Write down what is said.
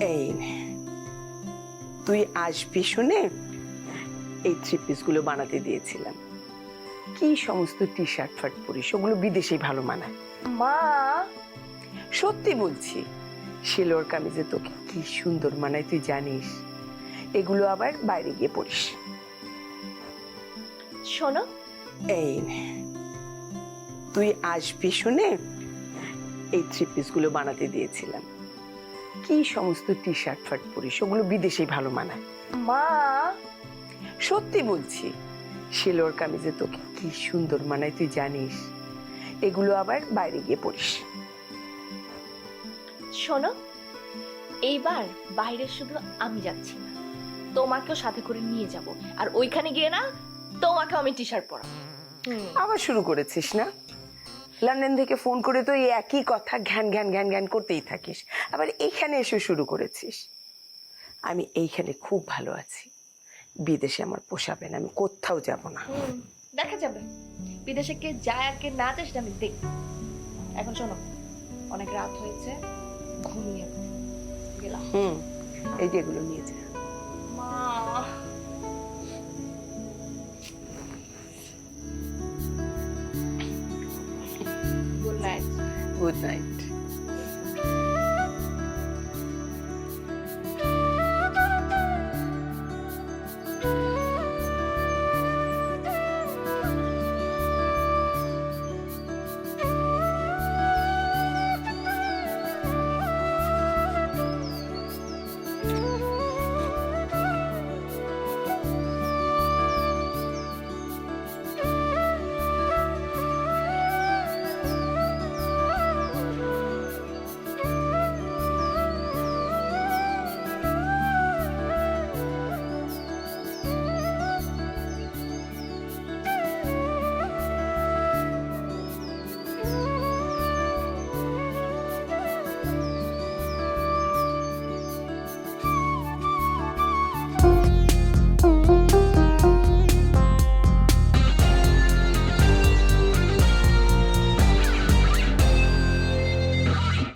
এই নে। তুই আসবি শুনে এই থ্রি পিসগুলো বানাতে দিয়েছিলাম। কি সমস্ত টি শার্ট ফার্ট পরিস ওগুলো বিদেশেই ভালো মানায়। মা! সত্যি বলছি সেলোর কামিজে তোকে কি সুন্দর মানায় তুই জানিস। এগুলো আবার বাইরে গিয়ে পড়িস শোনো। এই নে। তুই আসবি শুনে এই থ্রি পিসগুলো বানাতে দিয়েছিলাম। কি সমস্ত টি শার্ট ফার্ট পরিস? ওগুলো বিদেশেই ভালো মানায়। মা সত্যি বলছি সেলোর কামিজে তোকে কি সুন্দর মানায় তুই জানিস? এগুলো আবার বাইরে গিয়ে পড়িস শোনো এইবার বাইরে শুধু আমি যাচ্ছি না তোমাকেও সাথে করে নিয়ে যাব। আর ওইখানে গিয়ে না তোমাকে আমি টি শার্ট পরাবো। আবার শুরু করেছিস না? লন্ডন থেকে ফোন করে তো এই একই কথা ঘ্যান ঘ্যান ঘ্যান ঘ্যান করতেই থাকিস। আবার এইখানে এসে শুরু করেছিস। আমি এইখানে খুব ভালো আছি। বিদেশে আমার পোষাবে না আমি কোথাও যাব না। দেখা যাবে। বিদেশে কে যায় আর কে না সেটা আমি দেখব। এখন শোনো অনেক রাত হয়েছে ঘুমিয়ে গেলাম। হুম এই যেগুলো নিয়ে যা। good night.